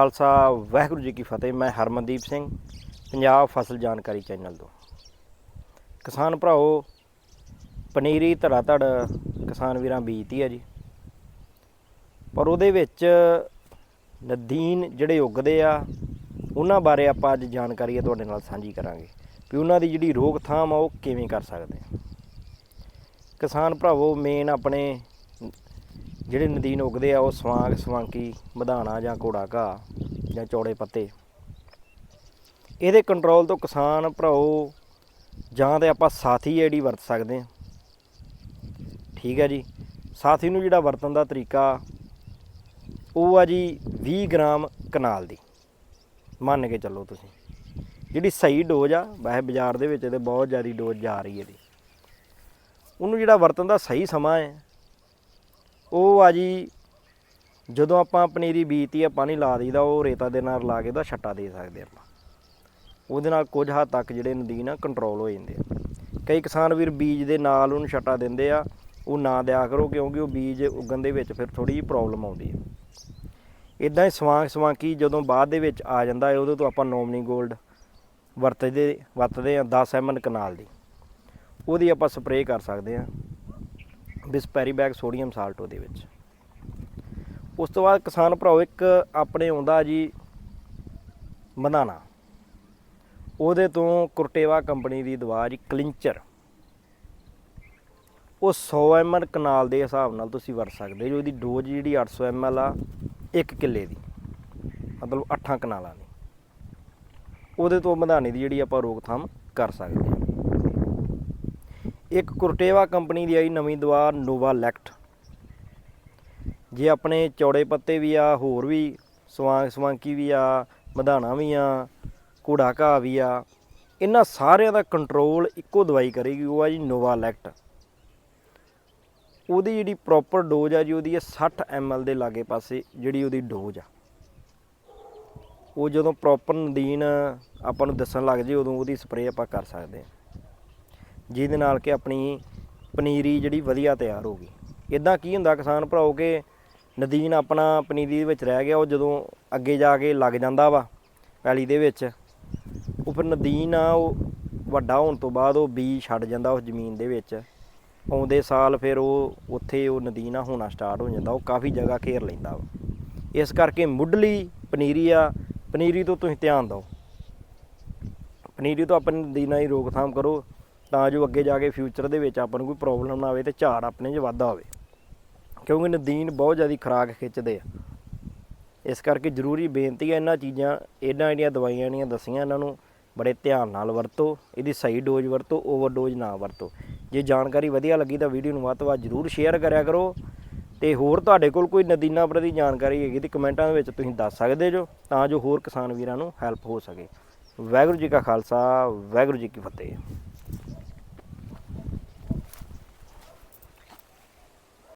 ਖਾਲਸਾ, ਵਾਹਿਗੁਰੂ ਜੀ ਕੀ ਫਤਿਹ। ਮੈਂ ਹਰਮਨਦੀਪ ਸਿੰਘ, ਪੰਜਾਬ ਫਸਲ ਜਾਣਕਾਰੀ ਚੈਨਲ ਤੋਂ। ਕਿਸਾਨ ਭਰਾਓ, ਪਨੀਰੀ ਧੜਾ ਧੜ ਕਿਸਾਨ ਵੀਰਾਂ ਬੀਜਤੀ ਆ ਜੀ। ਪਰ ਉਹਦੇ ਵਿੱਚ ਨਦੀਨ ਜਿਹੜੇ ਉੱਗਦੇ ਆ, ਉਹਨਾਂ ਬਾਰੇ ਆਪਾਂ ਅੱਜ ਜਾਣਕਾਰੀ ਹੈ ਤੁਹਾਡੇ ਨਾਲ ਸਾਂਝੀ ਕਰਾਂਗੇ ਵੀ ਉਹਨਾਂ ਦੀ ਜਿਹੜੀ ਰੋਕਥਾਮ ਆ, ਉਹ ਕਿਵੇਂ ਕਰ ਸਕਦੇ ਆ। ਕਿਸਾਨ ਭਰਾਵੋ ਮੇਨ ਆਪਣੇ ਜਿਹੜੇ ਨਦੀਨ ਉੱਗਦੇ ਆ, ਉਹ ਸਵਾਂਗ ਸਵਾਂਕੀ ਮਧਾਣਾ ਜਾਂ ਘੋੜਾ ਘਾਹ ਜਾਂ ਚੌੜੇ ਪੱਤੇ। ਇਹਦੇ ਕੰਟਰੋਲ ਤੋਂ ਕਿਸਾਨ ਭਰਾਓ ਜਾਂ ਤੇ ਆਪਾਂ ਸਾਥੀ ਜਿਹੜੀ ਵਰਤ ਸਕਦੇ ਆ। ਠੀਕ ਹੈ ਜੀ। ਸਾਥੀ ਨੂੰ ਜਿਹੜਾ ਵਰਤਣ ਦਾ ਤਰੀਕਾ, ਉਹ ਆ ਜੀ 20 ਗ੍ਰਾਮ ਕਨਾਲ ਦੀ। ਮੰਨ ਕੇ ਚੱਲੋ ਤੁਸੀਂ। ਜਿਹੜੀ ਸਹੀ ਡੋਜ਼ ਆ, ਵੈਸੇ ਬਾਜ਼ਾਰ ਦੇ ਵਿੱਚ ਤੇ ਬਹੁਤ ਜ਼ਿਆਦਾ ਡੋਜ਼ ਜਾ ਰਹੀ ਹੈ ਇਹਦੀ। ਉਹਨੂੰ ਜਿਹੜਾ ਵਰਤਣ ਦਾ ਸਹੀ ਸਮਾਂ ਹੈ ਉਹ ਆ ਜੀ, ਜਦੋਂ ਆਪਾਂ ਪਨੀਰੀ ਬੀਜਤੀ ਆ ਪਾਣੀ ਲਾ ਦਈਦਾ, ਉਹ ਰੇਤਾ ਦੇ ਨਾਲ ਲਾ ਕੇ ਉਹਦਾ ਛੱਟਾ ਦੇ ਸਕਦੇ ਆਪਾਂ। ਉਹਦੇ ਨਾਲ ਕੁਝ ਹੱਦ ਤੱਕ ਜਿਹੜੇ ਨਦੀਨ ਆ ਕੰਟਰੋਲ ਹੋ ਜਾਂਦੇ ਆ। ਕਈ ਕਿਸਾਨ ਵੀਰ ਬੀਜ ਦੇ ਨਾਲ ਉਹਨੂੰ ਛੱਟਾ ਦਿੰਦੇ ਆ, ਉਹ ਨਾ ਦਿਆ ਕਰੋ, ਕਿਉਂਕਿ ਉਹ ਬੀਜ ਉਗਣ ਦੇ ਵਿੱਚ ਫਿਰ ਥੋੜੀ ਜਿਹੀ ਪ੍ਰੋਬਲਮ ਆਉਂਦੀ ਹੈ ਇਦਾਂ ਹੀ ਸਵਾਂਕ ਸਵਾਂਕੀ ਜਦੋਂ ਬਾਅਦ ਦੇ ਵਿੱਚ ਆ ਜਾਂਦਾ ਹੈ ਉਦੋਂ ਤੋਂ ਆਪਾਂ ਨੋਮਨੀ 골ਡ ਵਰਤਦੇ ਵਰਤਦੇ ਆ 10 ਐਮਐਲ ਕਨਾਲ ਦੀ। ਉਹਦੀ ਆਪਾਂ ਸਪਰੇਅ ਕਰ ਸਕਦੇ ਆ। ਬਿਸਪੈਰੀ ਬੈਗ ਸੋਡੀਅਮ ਸਾਲਟ ਉਹਦੇ ਵਿੱਚ। ਉਸ ਤੋਂ ਬਾਅਦ ਕਿਸਾਨ ਭਰਾਓ, ਇੱਕ ਆਪਣੇ ਆਉਂਦਾ ਜੀ ਮਧਾਣਾ ਉਹਦੇ ਤੋਂ ਕੁਰਟੇਵਾ ਕੰਪਨੀ ਦੀ ਦਵਾ ਜੀ ਕਲਿੰਚਰ। ਉਹ 100 ml ਕਨਾਲ ਦੇ ਹਿਸਾਬ ਨਾਲ ਤੁਸੀਂ ਵਰਤ ਸਕਦੇ ਜੋ ਉਹਦੀ ਡੋਜ਼ ਜਿਹੜੀ 800 ml ਆ 1 ਕਿੱਲੇ ਦੀ। ਮਤਲਬ 8 ਕਨਾਲਾਂ ਦੀ। ਉਹਦੇ ਤੋਂ ਮਧਾਣੀ ਦੀ ਜਿਹੜੀ ਆਪਾਂ ਰੋਕਥਾਮ ਕਰ ਸਕਦੇ ਹਾਂ। ਇੱਕ ਕੁਰਟੇਵਾ ਕੰਪਨੀ ਦੀ ਆਈ ਨਵੀਂ ਦਵਾ ਨੋਵਾ ਲੈਕਟ ਜੇ ਆਪਣੇ ਚੌੜੇ ਪੱਤੇ ਵੀ ਆ, ਹੋਰ ਵੀ ਸਵਾਂਗ ਸਵਾਂਕੀ ਵੀ ਆ ਮਧਾਣਾ ਵੀ ਆ ਕੂੜਾ ਘਾਹ ਵੀ ਆ, ਇਹਨਾਂ ਸਾਰਿਆਂ ਦਾ ਕੰਟਰੋਲ ਇੱਕੋ ਦਵਾਈ ਕਰੇਗੀ, ਉਹ ਆ ਜੀ ਨੋਵਾ ਲੈਕਟ ਉਹਦੀ ਜਿਹੜੀ ਪ੍ਰੋਪਰ ਡੋਜ਼ ਆ ਜੀ, ਉਹਦੀ ਹੈ 60 ml ਦੇ ਲਾਗੇ ਪਾਸੇ ਜਿਹੜੀ ਉਹਦੀ ਡੋਜ਼ ਆ। ਉਹ ਜਦੋਂ ਪ੍ਰੋਪਰ ਨਦੀਨ ਆਪਾਂ ਨੂੰ ਦੱਸਣ ਲੱਗ ਜੇ, ਉਦੋਂ ਉਹਦੀ ਸਪਰੇਅ ਆਪਾਂ ਕਰ ਸਕਦੇ ਹਾਂ ਜਿਹਦੇ ਨਾਲ ਕਿ ਆਪਣੀ ਪਨੀਰੀ ਜਿਹੜੀ ਵਧੀਆ ਤਿਆਰ ਹੋ ਗਈ। ਇਦਾਂ ਕੀ ਹੁੰਦਾ ਕਿਸਾਨ ਭਰਾਓ ਕਿ ਨਦੀਨ ਆਪਣਾ ਪਨੀਰੀ ਦੇ ਵਿੱਚ ਰਹਿ ਗਿਆ, ਉਹ ਜਦੋਂ ਅੱਗੇ ਜਾ ਕੇ ਲੱਗ ਜਾਂਦਾ ਵਾ ਪੈਲੀ ਦੇ ਵਿੱਚ, ਉਹ ਫਿਰ ਨਦੀਨ ਆ, ਉਹ ਵੱਡਾ ਹੋਣ ਤੋਂ ਬਾਅਦ ਉਹ ਬੀਜ ਛੱਡ ਜਾਂਦਾ ਉਸ ਜ਼ਮੀਨ ਦੇ ਵਿੱਚ। ਆਉਂਦੇ ਸਾਲ ਫਿਰ ਉਹ ਉੱਥੇ ਉਹ ਨਦੀਨਾ ਹੋਣਾ ਸਟਾਰਟ ਹੋ ਜਾਂਦਾ, ਉਹ ਕਾਫੀ ਜਗ੍ਹਾ ਘੇਰ ਲੈਂਦਾ ਵਾ। ਇਸ ਕਰਕੇ ਮੁੱਢਲੀ ਪਨੀਰੀ ਆ, ਪਨੀਰੀ ਤੋਂ ਤੁਸੀਂ ਧਿਆਨ ਦਿਓ। ਪਨੀਰੀ ਤੋਂ ਆਪਣੀ ਨਦੀਨਾ ਦੀ ਰੋਕਥਾਮ ਕਰੋ। ਤਾਂ ਜੋ ਅੱਗੇ ਜਾ ਕੇ ਫਿਊਚਰ ਦੇ ਵਿੱਚ ਆਪਾਂ ਨੂੰ ਕੋਈ ਪ੍ਰੋਬਲਮ ਨਾ ਆਵੇ ਤੇ ਝਾੜ ਆਪਣੇ 'ਚ ਵਾਧਾ ਹੋਵੇ ਕਿਉਂਕਿ ਨਦੀਨ ਬਹੁਤ ਜ਼ਿਆਦਾ ਖੁਰਾਕ ਖਿੱਚਦੇ ਆ। ਇਸ ਕਰਕੇ ਜ਼ਰੂਰੀ ਬੇਨਤੀ ਹੈ ਇਹਨਾਂ ਚੀਜ਼ਾਂ, ਇਹਨਾਂ ਜਿਹੜੀਆਂ ਦਵਾਈਆਂ ਜਿਹੜੀਆਂ ਦੱਸੀਆਂ ਇਹਨਾਂ ਨੂੰ, ਬੜੇ ਧਿਆਨ ਨਾਲ ਵਰਤੋ, ਇਹਦੀ ਸਹੀ ਡੋਜ਼ ਵਰਤੋ ਓਵਰਡੋਜ਼ ਨਾ ਵਰਤੋ। ਜੇ ਜਾਣਕਾਰੀ ਵਧੀਆ ਲੱਗੀ ਤਾਂ ਵੀਡੀਓ ਨੂੰ ਵੱਧ ਤੋਂ ਵੱਧ ਜ਼ਰੂਰ ਸ਼ੇਅਰ ਕਰਿਆ ਕਰੋ। ਤੇ ਹੋਰ ਤੁਹਾਡੇ ਕੋਲ ਕੋਈ ਨਦੀਨਾਂ ਪ੍ਰਤੀ ਜਾਣਕਾਰੀ ਹੈਗੀ ਤੇ ਕਮੈਂਟਾਂ ਦੇ ਵਿੱਚ ਤੁਸੀਂ ਦੱਸ ਸਕਦੇ ਜੋ, ਤਾਂ ਜੋ ਹੋਰ ਕਿਸਾਨ ਵੀਰਾਂ ਨੂੰ ਹੈਲਪ ਹੋ ਸਕੇ। ਵਾਹਿਗੁਰੂ ਜੀ ਕਾ ਖਾਲਸਾ, ਵਾਹਿਗੁਰੂ ਜੀ ਕੀ ਫਤਿਹ।